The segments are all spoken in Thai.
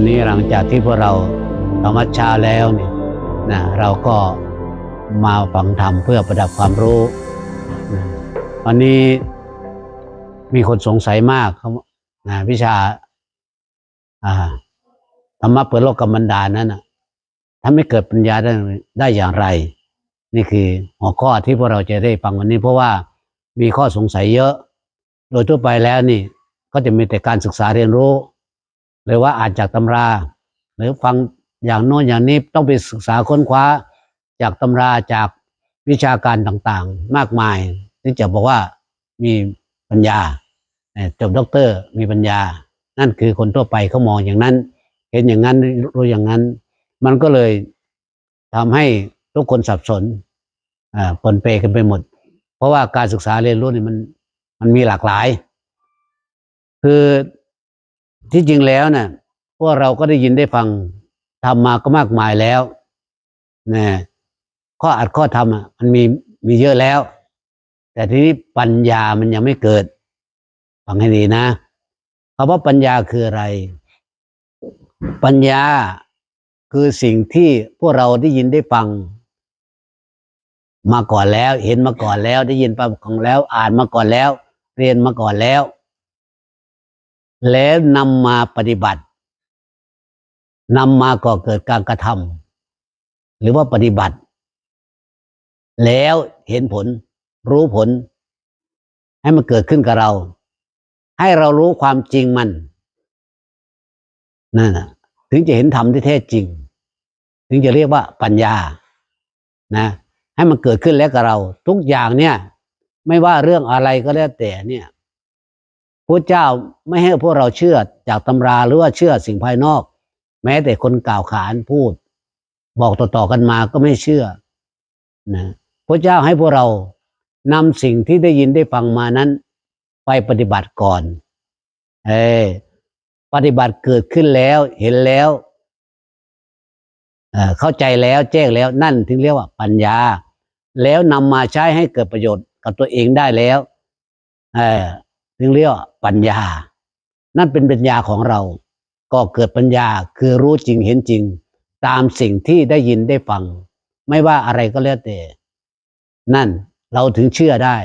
วันนี้หลังจากที่พวกเราธรรมชาแล้วเนี่ยนะเราก็มาฟังธรรมเพื่อประดับความรู้นะวันนี้มีคนสงสัยมากเขานะวิชาอ่าธรรมะเปิดโลกกำบันดานั้นนะถ้าไม่เกิดปัญญาได้ได้อย่างไร นี่คือหัวข้อที่พวกเราจะได้ฟังวันนี้ เพราะว่ามีข้อสงสัยเยอะ โดยทั่วไปแล้วนี่ก็จะมีแต่การศึกษาเรียนรู้ หรือว่าอ่านจากตำรา หรือฟังอย่างโน้นอย่างนี้ต้องไปศึกษาค้นคว้าจากตำราจากวิชาการต่างๆ มากมาย ที่จะบอกว่ามีปัญญาจบด็อกเตอร์มีปัญญา นั่นคือคนทั่วไปเขามองอย่างนั้น เห็นอย่างนั้นรู้อย่างนั้น มันก็เลยทำให้ทุกคนสับสนปนเปกันไปหมด เพราะว่าการศึกษาเรียนรู้นี่มันมันมีหลากหลาย คือ ที่จริงแล้วนะ่ะพวกเราก็ได้ยินได้ฟังทำมาก็มากมายแล้วนะข้ออัดข้อทำอะมันมีมีเยอะแล้ว แต่ทีนี้ปัญญามันยังไม่เกิด ฟังให้ดีนะคำว่าปัญญาคืออะไร ปัญญาคือสิ่งที่พวกเราได้ยินได้ฟัง มาก่อนแล้ว เห็นมาก่อนแล้ว ได้ยินมาก่อนแล้ว อ่านมาก่อนแล้ว เรียนมาก่อนแล้ว แล้วนำมาปฏิบัตินำมาก่อเกิดการกระทำหรือว่าปฏิบัติ แล้วเห็นผล รู้ผล ให้มันเกิดขึ้นกับเรา ให้เรารู้ความจริงมันนั่นนะถึงจะเห็นธรรมที่แท้จริง ถึงจะเรียกว่าปัญญา นะ ให้มันเกิดขึ้นแล้วกับเรา ทุกอย่างเนี่ย ไม่ว่าเรื่องอะไรก็แล้วแต่เนี่ย พระเจ้าไม่ให้พวกเราเชื่อจากตำราหรือว่าเชื่อสิ่งภายนอก แม้แต่คนกล่าวขานพูด บอกต่อๆกันมาก็ไม่เชื่อนะพระเจ้าให้พวกเรานำสิ่งที่ได้ยินได้ฟังมานั้น ไปปฏิบัติก่อนเออปฏิบัติเกิดขึ้นแล้วเห็นแล้วเเข้าใจแล้วแจ้งแล้วนั่นถึงเรียกว่าปัญญา แล้วนำมาใช้ให้เกิดประโยชน์กับตัวเองได้แล้ว เออถึงเรียกว่าปัญญา นั่นเป็นปัญญาของเรา ก็เกิดปัญญาคือรู้จริงเห็นจริง ตามสิ่งที่ได้ยินได้ฟัง ไม่ว่าอะไรก็แล้วแต่ นั่นเราถึงเชื่อได้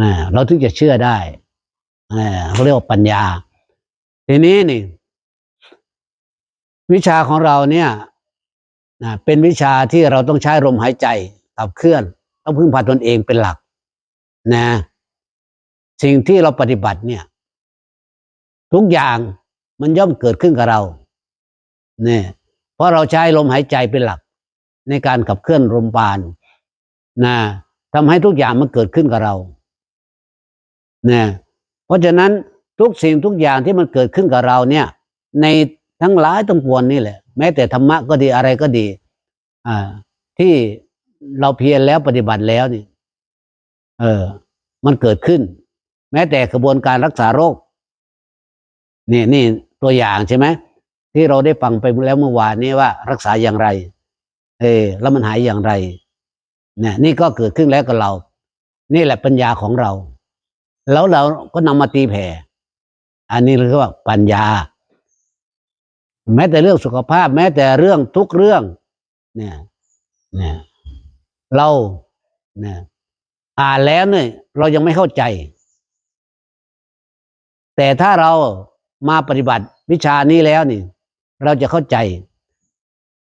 นะเราถึงจะเชื่อได้นะเขาเรียกว่าปัญญา ทีนี้นี่ วิชาของเราเนี่ยนะเป็นวิชาที่เราต้องใช้ลมหายใจขับเคลื่อน ต้องพึ่งพาตนเองเป็นหลัก นะ สิ่งที่เราปฏิบัติเนี่ย ทุกอย่างมันย่อมเกิดขึ้นกับเราเนี่ยเพราะเราใช้ลมหายใจเป็นหลัก ในการขับเคลื่อนลมปานนะทำให้ทุกอย่างมันเกิดขึ้นกับเราเนี่ยเพราะฉะนั้นทุกสิ่งทุกอย่างที่มันเกิดขึ้นกับเราเนี่ย ในทั้งหลายทั้งปวงนี่แหละ แม้แต่ธรรมะก็ดีอะไรก็ดี อ่า ที่เราเพียรแล้วปฏิบัติแล้วนี่ เออ มันเกิดขึ้น แม้แต่กระบวนการรักษาโรคนี่นี่ตัวอย่างใช่ไหมที่เราได้ฟังไปแล้วเมื่อวานนี้ว่ารักษาอย่างไร เออแล้วมันหายอย่างไรเนี่ยนี่ก็เกิดขึ้นแล้วกับเรา นี่แหละปัญญาของเรา แล้วเราก็นำมาตีแผ่ อันนี้เรียกว่าปัญญา แม้แต่เรื่องสุขภาพ แม้แต่เรื่องทุกเรื่อง เนี่ย เนี่ย เราเนี่ยอ่านแล้วเนี่ยเรายังไม่เข้าใจ แต่ถ้าเรามาปฏิบัติวิชานี้แล้วนี่ เราจะเข้าใจ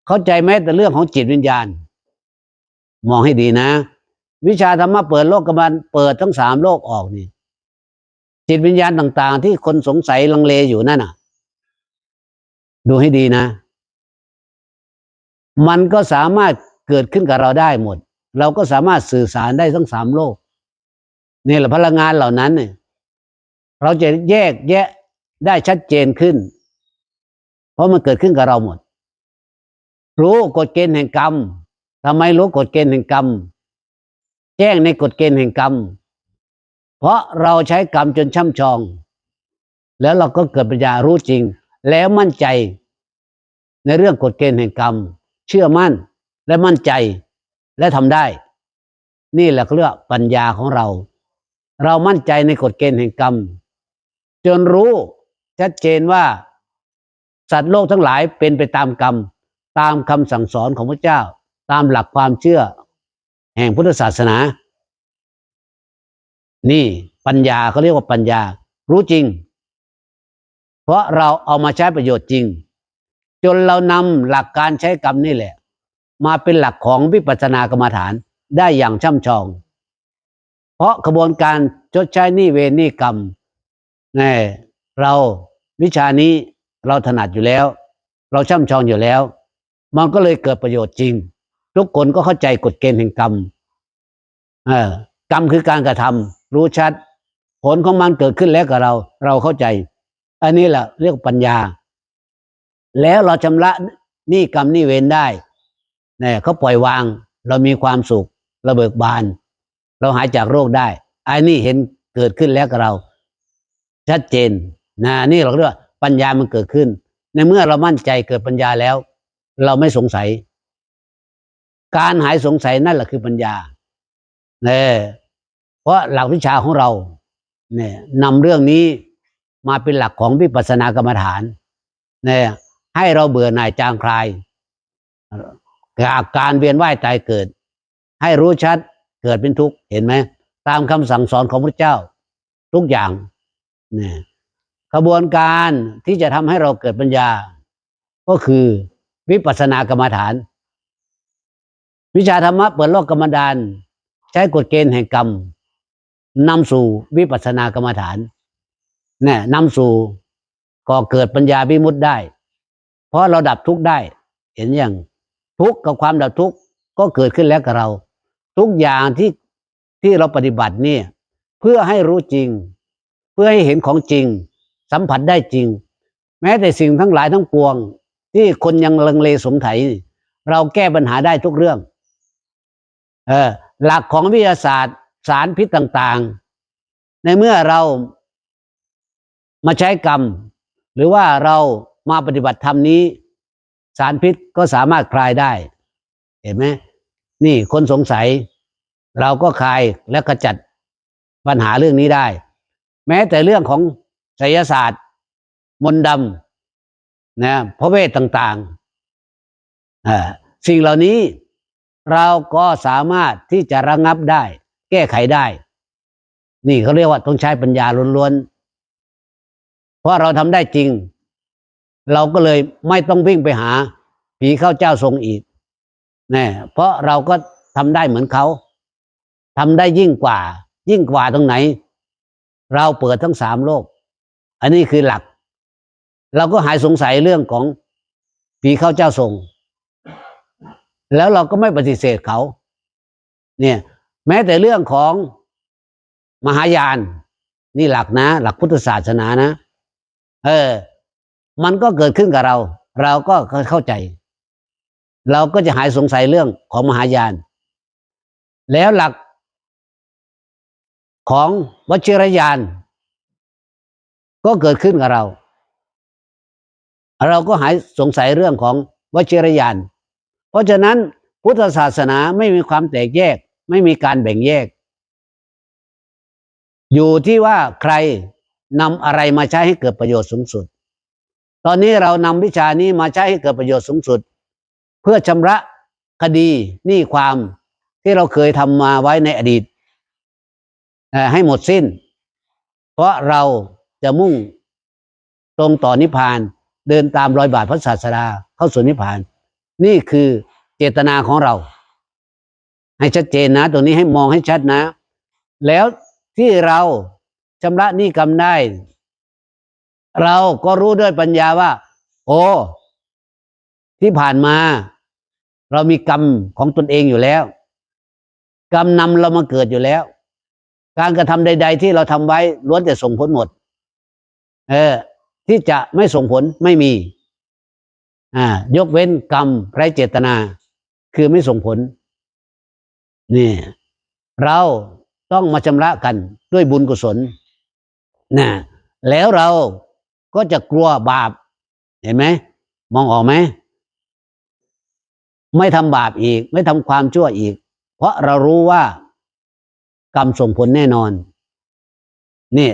เข้าใจแม้แต่เรื่องของจิตวิญญาณ มองให้ดีนะ วิชาธรรมะเปิดโลกกำลังเปิดทั้งสามโลกออกนี่ จิตวิญญาณต่าง ๆ ที่คนสงสัยลังเลอยู่นั่นน่ะ ดูให้ดีนะ มันก็สามารถเกิดขึ้นกับเราได้หมด เราก็สามารถสื่อสารได้ทั้งสามโลกนี่แหละพลังงานเหล่านั้นเนี่ย เราจะแยกแยะได้ชัดเจนขึ้น เพราะมันเกิดขึ้นกับเราหมด รู้กฎเกณฑ์แห่งกรรมทำไมรู้กฎเกณฑ์แห่งกรรม แจ้งในกฎเกณฑ์แห่งกรรม เพราะเราใช้กรรมจนช่ำชอง แล้วเราก็เกิดปัญญารู้จริง แล้วมั่นใจ ในเรื่องกฎเกณฑ์แห่งกรรม เชื่อมั่นและมั่นใจและทำได้ นี่แหละเขาเรียกว่าปัญญาของเรา เรามั่นใจในกฎเกณฑ์แห่งกรรม จนรู้ชัดเจนว่า สัตว์โลกทั้งหลายเป็นไปตามกรรม ตามคำสั่งสอนของพระเจ้า ตามหลักความเชื่อ แห่งพุทธศาสนา นี่ปัญญาเขาเรียกว่าปัญญา รู้จริง เพราะเราเอามาใช้ประโยชน์จริง จนเรานำหลักการใช้กรรมนี่แหละ มาเป็นหลักของวิปัสสนากรรมฐานได้อย่างช่ำชอง เพราะกระบวนการชดใช้หนี้เวรหนี้กรรม นี่เราวิชานี้เราถนัดอยู่แล้ว เราช่ำชองอยู่แล้ว มันก็เลยเกิดประโยชน์จริง ทุกคนก็เข้าใจกฎเกณฑ์แห่งกรรมกรรมคือการกระทำรู้ชัด ผลของมันเกิดขึ้นแล้วกับเรา เราเข้าใจ อันนี้แหละเรียกปัญญา แล้วเราชำระหนี้กรรมหนี้เวรได้เนี่ยเขาปล่อยวาง เรามีความสุขเราเบิกบาน เราหายจากโรคได้อันนี้เห็นเกิดขึ้นแล้วกับเรา ชัดเจนนะนี่เราเรียกว่าปัญญามันเกิดขึ้น ในเมื่อเรามั่นใจเกิดปัญญาแล้ว เราไม่สงสัย การหายสงสัยนั่นแหละคือปัญญาเนี่ยเพราะหลักวิชาของเรา เนี่ยนำเรื่องนี้มาเป็นหลักของวิปัสสนากรรมฐานเนี่ยให้เราเบื่อหน่ายจางคลายจากการเวียนว่ายตายเกิด ให้รู้ชัดเกิดเป็นทุกข์เห็นไหมตามคำสั่งสอนของพระเจ้า ทุกอย่าง เนี่ยขบวนการที่จะทำให้เราเกิดปัญญา ก็คือวิปัสสนากรรมฐาน วิชาธรรมะเปิดโลกกรรมฐานใช้กฎเกณฑ์แห่งกรรมนำสู่วิปัสสนากรรมฐานเนี่ยนำสู่ก่อเกิดปัญญาวิมุตได้ เพราะเราดับทุกข์ได้ เห็นอย่างทุกข์กับความดับทุกข์ก็เกิดขึ้นแล้วกับเรา ทุกอย่างที่ที่เราปฏิบัตินี่เพื่อให้รู้จริง เพื่อให้เห็นของจริง สัมผัสได้จริง แม้แต่สิ่งทั้งหลายทั้งปวง ที่คนยังลังเลสงสัยเราแก้ปัญหาได้ทุกเรื่อง เออหลักของวิทยาศาสตร์สารพิษต่างๆ ในเมื่อเรามาใช้กรรม หรือว่าเรามาปฏิบัติธรรมนี้ สารพิษก็สามารถคลายได้ เห็นไหมนี่คนสงสัย เราก็คลายและกระจัดปัญหาเรื่องนี้ได้ แม้แต่เรื่องของไสยศาสตร์ มนต์ดำนะพระเวทต่างๆสิ่งเหล่านี้เราก็สามารถที่จะระงับได้ แก้ไขได้ นี่เขาเรียกว่าต้องใช้ปัญญาล้วนๆเพราะเราทำได้จริง เราก็เลยไม่ต้องวิ่งไปหา ผีเข้าเจ้าทรงอีกนะเพราะเราก็ทำได้เหมือนเขาทำได้ยิ่งกว่า ยิ่งกว่าตรงไหน เราเปิดทั้งสามโลก อันนี้คือหลัก เราก็หายสงสัยเรื่องของผีเข้าเจ้าทรง แล้วเราก็ไม่ปฏิเสธเขา เนี่ย แม้แต่เรื่องของมหายาน นี่หลักนะ หลักพุทธศาสนานะ เออ มันก็เกิดขึ้นกับเรา เราก็เข้าใจ เราก็จะหายสงสัยเรื่องของมหายาน แล้วหลัก ของวชิรยาน ก็เกิดขึ้นกับเรา เราก็หายสงสัยเรื่องของวชิรยาน เพราะฉะนั้นพุทธศาสนาไม่มีความแตกแยก ไม่มีการแบ่งแยก อยู่ที่ว่าใครนำอะไรมาใช้ให้เกิดประโยชน์สูงสุด ตอนนี้เรานำวิชานี้มาใช้ให้เกิดประโยชน์สูงสุด เพื่อชำระคดีหนี้ความที่เราเคยทำมาไว้ในอดีต ให้หมดสิ้น เพราะเราจะมุ่งตรงต่อนิพพาน เดินตามรอยบาทพระศาสดาเข้าสู่นิพพาน นี่คือเจตนาของเรา ให้ชัดเจนนะ ตรงนี้ให้มองให้ชัดนะ แล้วที่เราชำระหนี้กรรมได้ เราก็รู้ด้วยปัญญาว่า โอ้ที่ผ่านมา เรามีกรรมของตนเองอยู่แล้ว กรรมนำเรามาเกิดอยู่แล้ว การกระทำใด ๆ ที่เราทำไว้ล้วนแต่ส่งผลหมด เออ ที่จะไม่ส่งผลไม่มี อ่า ยกเว้นกรรมไร้เจตนา คือไม่ส่งผล นี่ เราต้องมาชำระกันด้วยบุญกุศลนะแล้วเราก็จะกลัวบาป เห็นไหม มองออกไหม ไม่ทำบาปอีก ไม่ทำความชั่วอีก เพราะเรารู้ว่า กรรมส่งผลแน่นอน นี่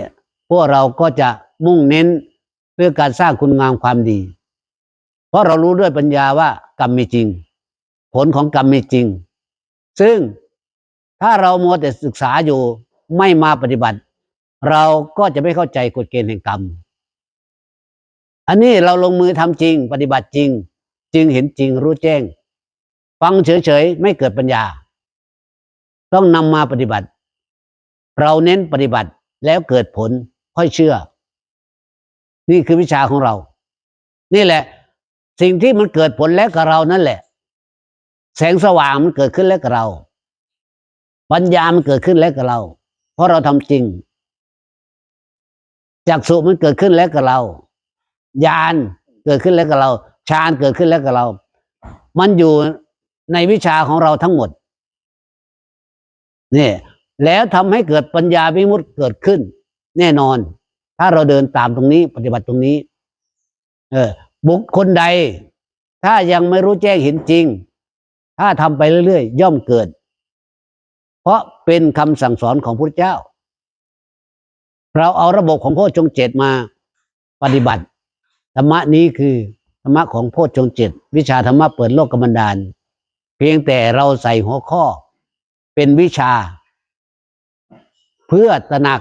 พวกเราก็จะมุ่งเน้นเพื่อการสร้างคุณงามความดี เพราะเรารู้ด้วยปัญญาว่ากรรมมีจริง ผลของกรรมมีจริง ซึ่งถ้าเรามัวแต่ศึกษาอยู่ไม่มาปฏิบัติ เราก็จะไม่เข้าใจกฎเกณฑ์แห่งกรรม อันนี้เราลงมือทำจริง ปฏิบัติจริง จึงเห็นจริงรู้แจ้ง ฟังเฉยๆ ไม่เกิดปัญญา ต้องนำมาปฏิบัติ เราเน้นปฏิบัติแล้วเกิดผลค่อยเชื่อ นี่คือวิชาของเรา นี่แหละ สิ่งที่มันเกิดผลแล้วกับเรานั่นแหละ แสงสว่างมันเกิดขึ้นแล้วกับเรา ปัญญามันเกิดขึ้นแล้วกับเรา เพราะเราทำจริงจักสุมันเกิดขึ้นแล้วกับเราญาณเกิดขึ้นแล้วกับเราฌานเกิดขึ้นแล้วกับเรา มันอยู่ในวิชาของเราทั้งหมดนี่ แล้วทำให้เกิดปัญญาวิมุตติเกิดขึ้น แน่นอน ถ้าเราเดินตามตรงนี้ ปฏิบัติตรงนี้ เออ บุคคลใด ถ้ายังไม่รู้แจ้งเห็นจริง ถ้าทำไปเรื่อยๆย่อมเกิด เพราะเป็นคำสั่งสอนของพระเจ้า เราเอาระบบของโพชฌงเจ็ดมาปฏิบัติธรรมะนี้คือธรรมะของโพชฌงเจ็ดวิชาธรรมะเปิดโลกกำบันดาลเพียงแต่เราใส่หัวข้อ เป็นวิชา เพื่อตระหนัก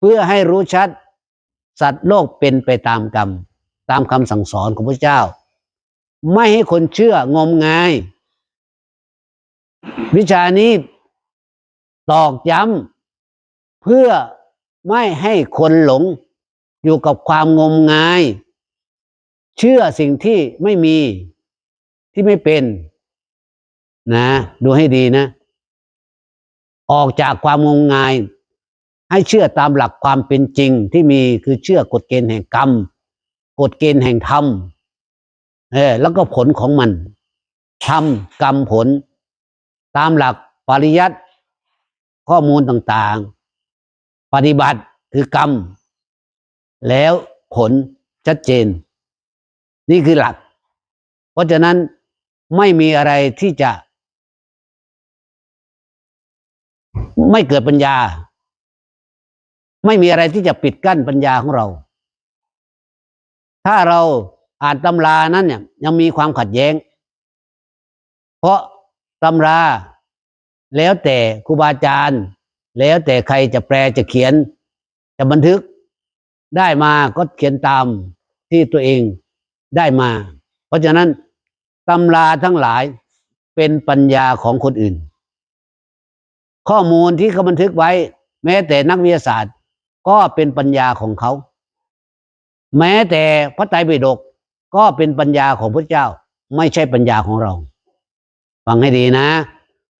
เพื่อให้รู้ชัด สัตว์โลกเป็นไปตามกรรม ตามคำสั่งสอนของพระเจ้า ไม่ให้คนเชื่องมงาย วิชานี้ตอกย้ำเพื่อไม่ให้คนหลงอยู่กับความงมงาย เชื่อสิ่งที่ไม่มีที่ไม่เป็น นะ ดูให้ดีนะ ออกจากความงมงาย ให้เชื่อตามหลักความเป็นจริงที่มีคือเชื่อกฎเกณฑ์แห่งกรรม กฎเกณฑ์แห่งธรรมเออแล้วก็ผลของมันธรรมกรรมผล ตามหลักปริยัติข้อมูลต่างๆ ปฏิบัติคือกรรม แล้วผลชัดเจน นี่คือหลัก เพราะฉะนั้นไม่มีอะไรที่จะ ไม่เกิดปัญญา ไม่มีอะไรที่จะปิดกั้นปัญญาของเรา ถ้าเราอ่านตำรานั้นเนี่ย ยังมีความขัดแย้ง เพราะตำราแล้วแต่ครูบาอาจารย์ แล้วแต่ใครจะแปลจะเขียน จะบันทึกได้มาก็เขียนตามที่ตัวเองได้มา เพราะฉะนั้นตำราทั้งหลายเป็นปัญญาของคนอื่น ข้อมูลที่เขาบันทึกไว้ แม้แต่นักวิทยาศาสตร์ ก็เป็นปัญญาของเขา แม้แต่พระไตรปิฎกก็เป็นปัญญาของพระเจ้า ไม่ใช่ปัญญาของเรา ฟังให้ดีนะ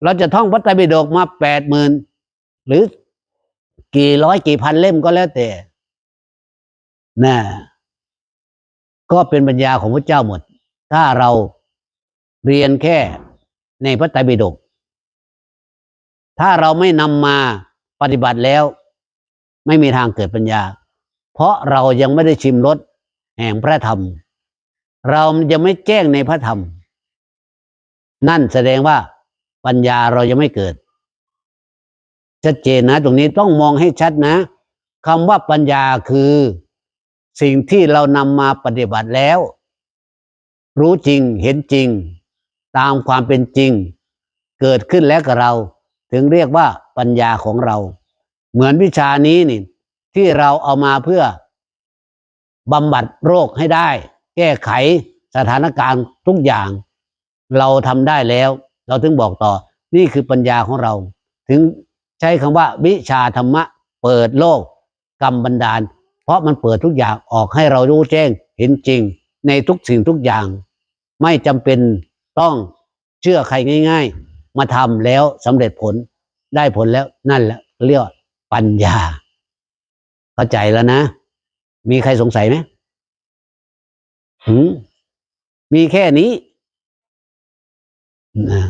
เราจะท่องพระไตรปิฎกมาแปดหมื่นหรือกี่ร้อยกี่พันเล่มก็แล้วแต่นะก็เป็นปัญญาของพระเจ้าหมด ถ้าเราเรียนแค่ในพระไตรปิฎกถ้าเราไม่นำมาปฏิบัติแล้ว ไม่มีทางเกิดปัญญา เพราะเรายังไม่ได้ชิมรสแห่งพระธรรม เรายังไม่แจ้งในพระธรรม นั่นแสดงว่าปัญญาเรายังไม่เกิด ชัดเจนนะ ตรงนี้ต้องมองให้ชัดนะคำว่าปัญญาคือสิ่งที่เรานำมาปฏิบัติแล้ว รู้จริงเห็นจริง ตามความเป็นจริง เกิดขึ้นแล้วกับเรา ถึงเรียกว่าปัญญาของเรา เหมือนวิชานี้นี่ ที่เราเอามาเพื่อบำบัดโรคให้ได้ แก้ไขสถานการณ์ทุกอย่าง เราทำได้แล้ว เราถึงบอกต่อ นี่คือปัญญาของเรา ถึงใช้คำว่า วิชาธรรมะ เปิดโลกกรรมบันดาล เพราะมันเปิดทุกอย่างออกให้เรารู้แจ้งเห็นจริง ในทุกสิ่งทุกอย่าง ไม่จำเป็นต้องเชื่อใครง่าย ๆ มาทำแล้วสำเร็จผลได้ผลแล้วนั่นแหละเรียกว่า ปัญญา เข้าใจแล้วนะ มีใครสงสัยไหมหืมมีแค่นี้นะ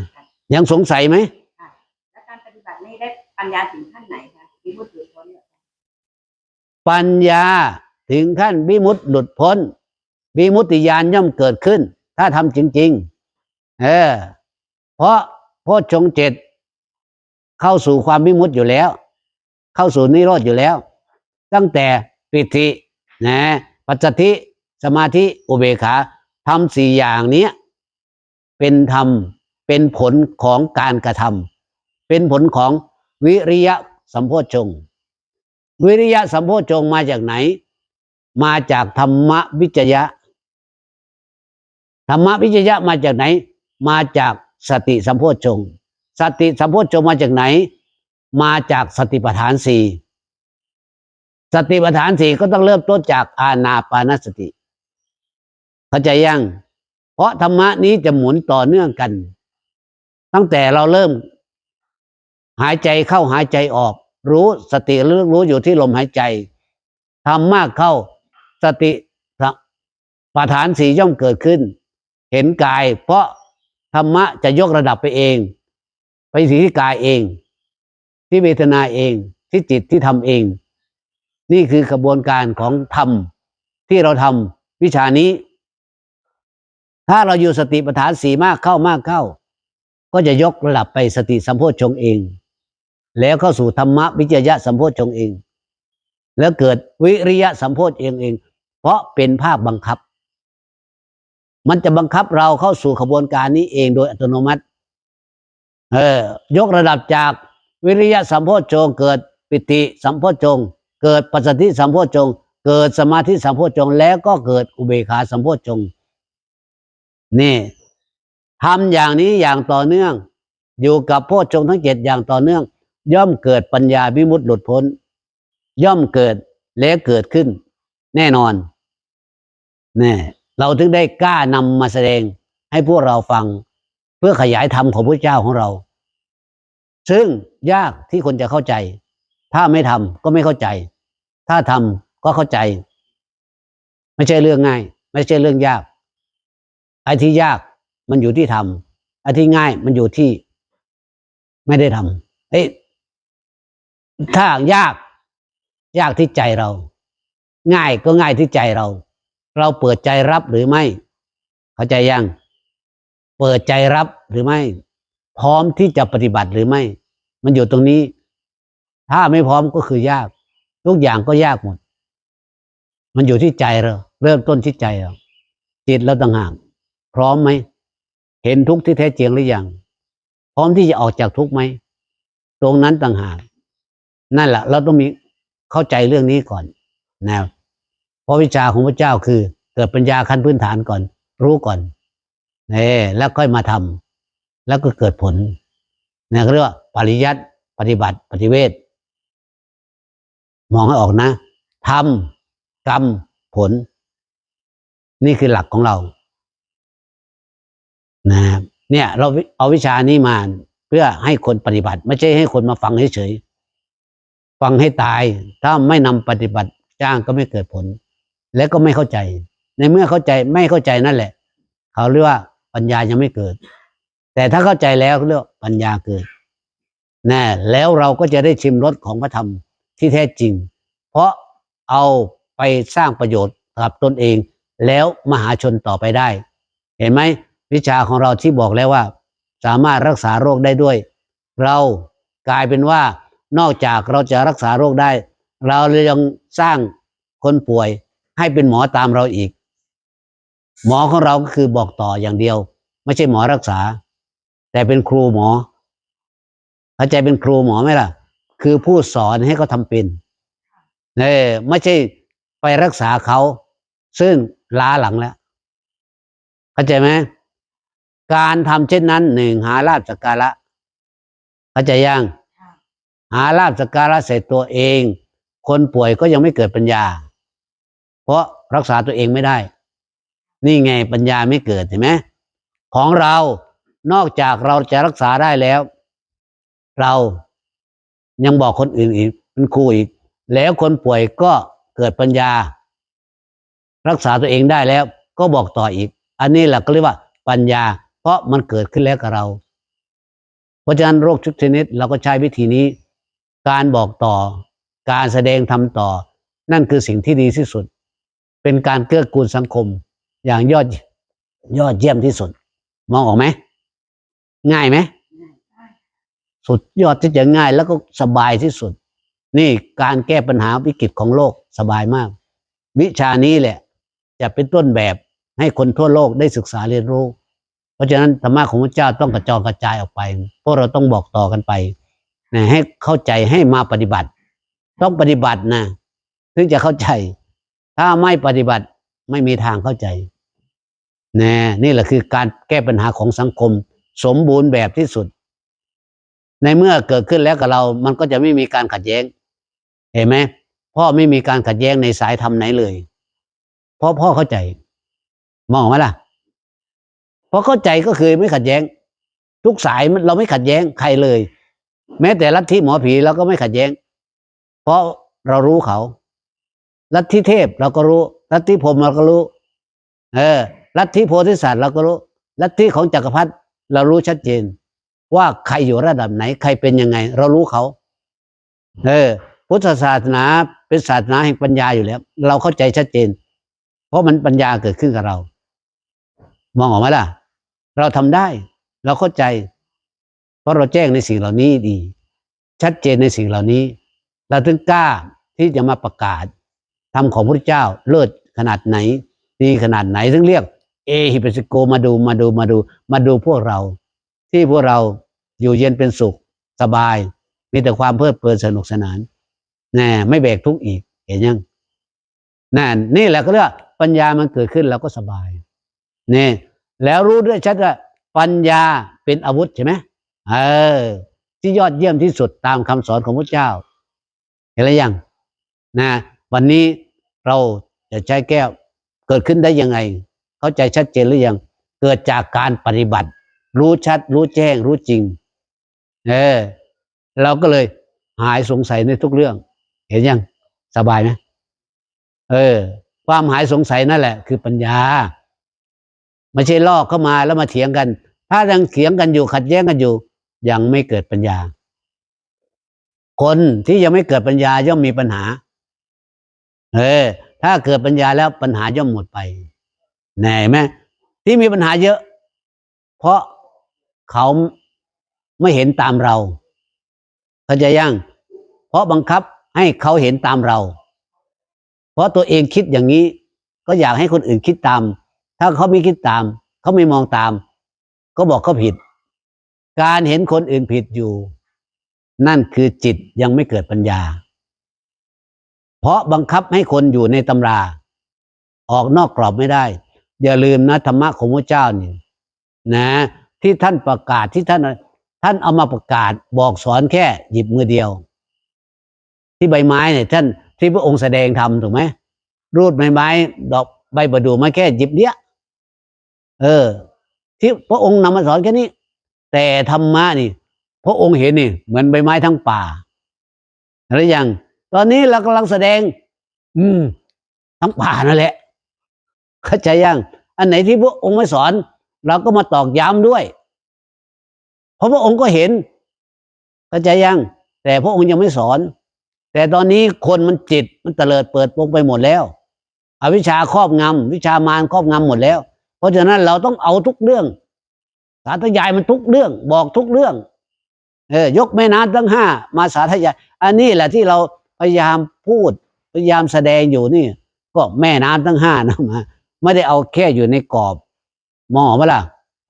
ยังสงสัยไหมค่ะแล้วการปฏิบัตินี้ได้ปัญญาถึงขั้นไหนคะมีมุตหลุดพ้นเนี่ยปัญญาถึงขั้นวิมุตติหลุดพ้นวิมุตติญาณย่อมเกิดขึ้น ถ้าทำจริง ๆ เออ เพราะโพชฌงค์เจ็ดเข้าสู่ความวิมุตติอยู่แล้ว เข้าสู่นิโรธอยู่แล้ว ตั้งแต่ปิตินะปัจจทิสมาธิอุเบกขาทำสี่อย่างนี้เป็นธรรมเป็นผลของการกระทำเป็นผลของวิริยะสัมโพชฌงค์วิริยะสัมโพชฌงค์มาจากไหน มาจากธรรมวิจยะธรรมวิจยะมาจากไหน มาจากสติสัมโพชฌงค์สติสัมโพชฌงค์มาจากไหน มาจากสติปัฏฐานสี่สติปัฏฐานสี่ก็ต้องเริ่มต้นจากอานาปานสติ เข้าใจยัง เพราะธรรมะนี้จะหมุนต่อเนื่องกัน ตั้งแต่เราเริ่ม หายใจเข้าหายใจออก รู้สติรู้รู้อยู่ที่ลมหายใจทำมากเข้าสติปัฏฐานสีย่อมเกิดขึ้น เห็นกาย เพราะธรรมะจะยกระดับไปเอง ไปสีที่กายเอง ที่เวทนาเองที่จิตที่ทำเอง นี่คือกระบวนการของธรรมที่เราทำวิชานี้ ถ้าเราอยู่สติปัฏฐานสีมากเข้ามากเข้า ก็จะยกระดับไปสติสัมโพชฌงเอง แล้วเข้าสู่ธรรมะวิจยะสัมโพชฌงเอง แล้วเกิดวิริยะสัมโพชฌงเองเอง เพราะเป็นภาคบังคับ มันจะบังคับเราเข้าสู่ขบวนการนี้เองโดยอัตโนมัติ เออ ยกระดับจาก วิริยะสัมโพชฌงเกิดปิติสัมโพชฌงเกิดปัสสติสัมโพชฌงเกิดสมาธิสัมโพชฌงแล้วก็เกิดอุเบกขาสัมโพชฌงนี่ทำอย่างนี้อย่างต่อเนื่อง อยู่กับโพชฌงทั้งเจ็ดอย่างต่อเนื่อง ย่อมเกิดปัญญาวิมุตติหลุดพ้น ย่อมเกิดและเกิดขึ้น แน่นอนแน่เราถึงได้กล้านำมาแสดงให้พวกเราฟัง เพื่อขยายธรรมของพระเจ้าของเรา ซึ่งยากที่คนจะเข้าใจ ถ้าไม่ทำก็ไม่เข้าใจ ถ้าทำก็เข้าใจ ไม่ใช่เรื่องง่าย ไม่ใช่เรื่องยาก ไอ้ที่ยากมันอยู่ที่ทำไอ้ที่ง่ายมันอยู่ที่ ไม่ได้ทำเอ้ยถ้ายาก ยากที่ใจเรา ง่ายก็ง่ายที่ใจเรา เราเปิดใจรับหรือไม่ เข้าใจยัง เปิดใจรับหรือไม่ พร้อมที่จะปฏิบัติหรือไม่ มันอยู่ตรงนี้ ถ้าไม่พร้อมก็คือยาก ทุกอย่างก็ยากหมด มันอยู่ที่ใจเราเริ่มต้นที่ใจเราจิตเราต่างหากพร้อมไหมเห็นทุกข์ที่แท้จริงหรือยังพร้อมที่จะออกจากทุกข์ไหมตรงนั้นต่างหากนั่นแหละเราต้องมีเข้าใจเรื่องนี้ก่อนนะเพราะวิชาของพระเจ้าคือ เกิดปัญญาขั้นพื้นฐานก่อน รู้ก่อนเน่แล้วค่อยมาทำ แล้วก็เกิดผลนี่ยเรียกว่าปริยัติปฏิบัติปฏิเวทมองให้ออกนะทำกรรมผล นี่คือหลักของเรานะเนี่ยเราเอาวิชานี้มาเพื่อให้คนปฏิบัติ ไม่ใช่ให้คนมาฟังเฉยๆฟังให้ตาย ถ้าไม่นำปฏิบัติจ้างก็ไม่เกิดผล และก็ไม่เข้าใจ ในเมื่อเข้าใจไม่เข้าใจนั่นแหละ เขาเรียกว่าปัญญายังไม่เกิด แต่ถ้าเข้าใจแล้วเขาเรียกปัญญาเกิดนะแล้วเราก็จะได้ชิมรสของพระธรรมที่แท้จริง เพราะเอาไปสร้างประโยชน์กับตนเอง แล้วมหาชนต่อไปได้ เห็นไหมวิชาของเราที่บอกแล้วว่า สามารถรักษาโรคได้ด้วย เรากลายเป็นว่านอกจากเราจะรักษาโรคได้ เราเลยยังสร้างคนป่วยให้เป็นหมอตามเราอีก หมอของเราก็คือบอกต่ออย่างเดียว ไม่ใช่หมอรักษา แต่เป็นครูหมอเข้าใจเป็นครูหมอไหมล่ะ คือผู้สอนให้เขาทำเป็นเออไม่ใช่ไปรักษาเขา ซึ่งล้าหลังแล้วเข้าใจไหมการทำเช่นนั้นหนึ่งหาลาบสกการะเข้าใจยังหาลาบสกการะเสร็จตัวเอง คนป่วยก็ยังไม่เกิดปัญญา เพราะรักษาตัวเองไม่ได้ นี่ไงปัญญาไม่เกิดเห็นไหมของเรา นอกจากเราจะรักษาได้แล้ว เรายังบอกคนอื่นอีกเป็นครูอีก แล้วคนป่วยก็เกิดปัญญา รักษาตัวเองได้แล้ว ก็บอกต่ออีก อันนี้แหละก็เรียกว่าปัญญา เพราะมันเกิดขึ้นแล้วกับเรา เพราะฉะนั้นโรคทุกชนิดเราก็ใช้วิธีนี้ การบอกต่อ การแสดงทำต่อ นั่นคือสิ่งที่ดีที่สุด เป็นการเกื้อกูลสังคม อย่างยอดยอดเยี่ยมที่สุด มองออกไหม ง่ายไหมสุดยอดที่จะง่ายแล้วก็สบายที่สุด นี่การแก้ปัญหาวิกฤตของโลกสบายมาก วิชานี้แหละ จะเป็นต้นแบบให้คนทั่วโลกได้ศึกษาเรียนรู้ เพราะฉะนั้นธรรมะของพระเจ้าต้องกระจองกระจายออกไป พวกเราต้องบอกต่อกันไปนะให้เข้าใจให้มาปฏิบัติ ต้องปฏิบัตินะถึงจะเข้าใจ ถ้าไม่ปฏิบัติไม่มีทางเข้าใจนะนี่แหละคือการแก้ปัญหาของสังคม สมบูรณ์แบบที่สุด ในเมื่อเกิดขึ้นแล้วกับเรา มันก็จะไม่มีการขัดแย้ง เห็นไหมพ่อไม่มีการขัดแย้งในสายธรรมไหนเลย เพราะพ่อเข้าใจ มองไหมล่ะเพราะเข้าใจก็คือไม่ขัดแย้ง ทุกสายเราไม่ขัดแย้งใครเลย แม้แต่ลัทธิหมอผีเราก็ไม่ขัดแย้ง เพราะเรารู้เขาลัทธิเทพเราก็รู้ลัทธิพรมเราก็รู้ เออลัทธิโพธิสัตว์เราก็รู้ลัทธิของจักรพรรดิ เรารู้ชัดเจน ว่าใครอยู่ระดับไหน ใครเป็นยังไง เรารู้เขา เออ พุทธศาสนาเป็นศาสนาแห่งปัญญาอยู่แล้ว เราเข้าใจชัดเจน เพราะมันปัญญาเกิดขึ้นกับเรา มองออกไหมล่ะ เราทำได้ เราเข้าใจ เพราะเราแจ้งในสิ่งเหล่านี้ดี ชัดเจนในสิ่งเหล่านี้ เราถึงกล้าที่จะมาประกาศทำของพระเจ้าเลิศขนาดไหน ดีขนาดไหนถึงเรียก เอฮิปัสโกมาดูมาดูมาดู มาดูพวกเรา ที่พวกเราอยู่เย็นเป็นสุขสบาย มีแต่ความเพลิดเพลินสนุกสนานแน่ไม่แบกทุกข์อีก เห็นยังนั่นนี่แหละก็เรียกปัญญามันเกิดขึ้นเราก็สบายนี่แล้วรู้ด้วยชัดว่าปัญญาเป็นอาวุธใช่ไหมเออ ที่ยอดเยี่ยมที่สุดตามคำสอนของพระเจ้า เห็นหรือยังนะ วันนี้เราจะใช้แก้วเกิดขึ้นได้ยังไง เข้าใจชัดเจนหรือยังเกิดจากการปฏิบัติ รู้ชัด รู้แจ้ง รู้จริง เออ เราก็เลยหายสงสัยในทุกเรื่อง เห็นยังสบายไหมเออ ความหายสงสัยนั่นแหละ คือปัญญาไม่ใช่ลอกเข้ามาแล้วมาเถียงกัน ถ้ายังเถียงกันอยู่ขัดแย้งกันอยู่ ยังไม่เกิดปัญญา คนที่ยังไม่เกิดปัญญาย่อมมีปัญหา เออ ถ้าเกิดปัญญาแล้วปัญหาย่อมหมดไป แน่ไหมที่มีปัญหาเยอะ เพราะเขาไม่เห็นตามเราเข้าใจยังเพราะบังคับให้เขาเห็นตามเรา เพราะตัวเองคิดอย่างนี้ ก็อยากให้คนอื่นคิดตาม ถ้าเขาไม่คิดตาม เขาไม่มองตาม ก็บอกเขาผิด การเห็นคนอื่นผิดอยู่ นั่นคือจิตยังไม่เกิดปัญญา เพราะบังคับให้คนอยู่ในตำรา ออกนอกกรอบไม่ได้ อย่าลืมนะธรรมะของพระเจ้านี่นะ ที่ท่านประกาศที่ท่านท่านเอามาประกาศบอกสอนแค่หยิบมือเดียว ที่ใบไม้เนี่ยท่านที่พระองค์แสดงทำถูกไหมรูดใบไม้ ดอกใบประดู่มาแค่หยิบเดียวเออ ที่พระองค์นำมาสอนแค่นี้ แต่ธรรมะนี่ พระองค์เห็นนี่ เหมือนใบไม้ทั้งป่าหรือยัง ตอนนี้เรากำลังแสดง อืม ทั้งป่านั่นแหละ เข้าใจยังอันไหนที่พระองค์ไม่สอน เราก็มาตอกย้ำด้วย เพราะพระองค์ก็เห็น เข้าใจยัง แต่พระองค์ยังไม่สอน แต่ตอนนี้คนมันจิตมันเตลิดเปิดโปงไปหมดแล้ว อวิชชาครอบงำวิชามารครอบงำหมดแล้ว เพราะฉะนั้นเราต้องเอาทุกเรื่อง สาธยายมันทุกเรื่อง บอกทุกเรื่อง เออยกแม่น้ำทั้งห้ามาสาธยาย อันนี้แหละที่เราพยายามพูดพยายามแสดงอยู่นี่ ก็แม่น้ำทั้งห้านะมา ไม่ได้เอาแค่อยู่ในกรอบมองออกไหมล่ะ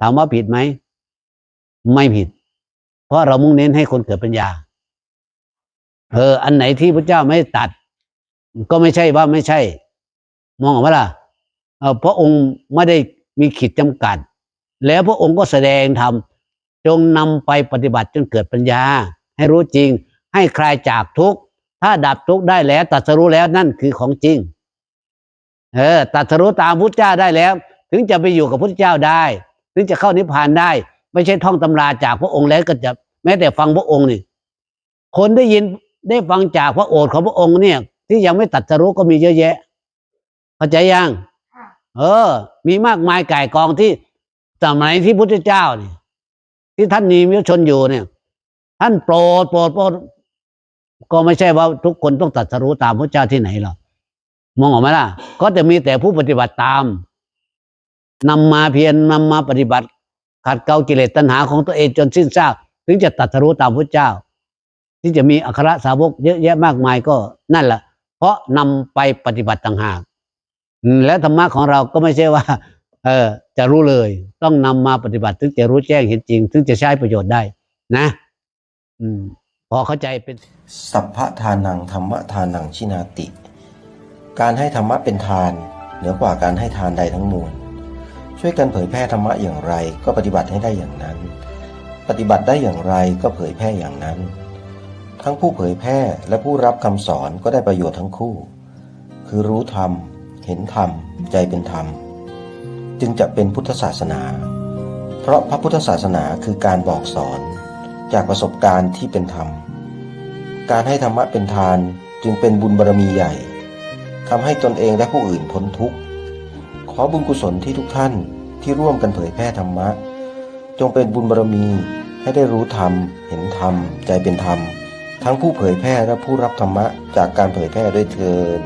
ถามว่าผิดไหม ไม่ผิด เพราะเรามุ่งเน้นให้คนเกิดปัญญา เออ อันไหนที่พระเจ้าไม่ตัด ก็ไม่ใช่ว่าไม่ใช่ มองออกไหมล่ะเออพระองค์ไม่ได้มีขีดจำกัด แล้วพระองค์ก็แสดงธรรมจงนำไปปฏิบัติจนเกิดปัญญา ให้รู้จริง ให้คลายจากทุกข์ ถ้าดับทุกข์ได้แล้วตรัสรู้แล้วนั่นคือของจริง เออตรัสรู้ตามพุทธเจ้าได้แล้ว ถึงจะไปอยู่กับพุทธเจ้าได้ ถึงจะเข้านิพพานได้ ไม่ใช่ท่องตำราจากพระองค์แล้วก็จะแม้แต่ฟังพระองค์นี่ คนได้ยินได้ฟังจากพระโอษฐ์ของพระองค์เนี่ย ที่ยังไม่ตรัสรู้ก็มีเยอะแยะเข้าใจยังค่ะเออ มีมากมายก่ายกองที่สมัยที่พุทธเจ้าเนี่ย ที่ท่านมีมิชนอยู่เนี่ย ท่านโปรดโปรดโปรดก็ไม่ใช่ว่าทุกคนต้องตรัสรู้ตามพระเจ้าที่ไหนหรอก มองออกไหมล่ะ ก็จะมีแต่ผู้ปฏิบัติตามนำมาเพียรนำมาปฏิบัติ ขัดเกลากิเลสตัณหาของตัวเองจนสิ้นซากถึงจะตรัสรู้ตามพระเจ้า ที่จะมีอัครสาวกเยอะแยะมากมายก็นั่นแหละเพราะนำไปปฏิบัติต่างหากแล้วธรรมะของเราก็ไม่ใช่ว่า เออ จะรู้เลย ต้องนำมาปฏิบัติ ถึงจะรู้แจ้งเห็นจริง ถึงจะใช้ประโยชน์ได้ นะ อืม พอเข้าใจเป็น สัพพะทานังธรรมะทานังชินาติ การให้ธรรมะเป็นทาน เหนือกว่าการให้ทานใดทั้งมวล ช่วยกันเผยแพร่ธรรมะอย่างไรก็ปฏิบัติให้ได้อย่างนั้น ปฏิบัติได้อย่างไรก็เผยแพร่อย่างนั้น ทั้งผู้เผยแพร่และผู้รับคำสอนก็ได้ประโยชน์ทั้งคู่ คือรู้ธรรม เห็นธรรม ใจเป็นธรรม จึงจะเป็นพุทธศาสนา เพราะพระพุทธศาสนาคือการบอกสอน จากประสบการณ์ที่เป็นธรรม การให้ธรรมะเป็นทานจึงเป็นบุญบารมีใหญ่ ทำให้ตนเองและผู้อื่นพ้นทุกข์ ขอบุญกุศลที่ทุกท่านที่ร่วมกันเผยแพร่ธรรมะ จงเป็นบุญบารมีให้ได้รู้ธรรม เห็นธรรม ใจเป็นธรรม ทั้งผู้เผยแพร่และผู้รับธรรมะจากการเผยแพร่ด้วยเทิน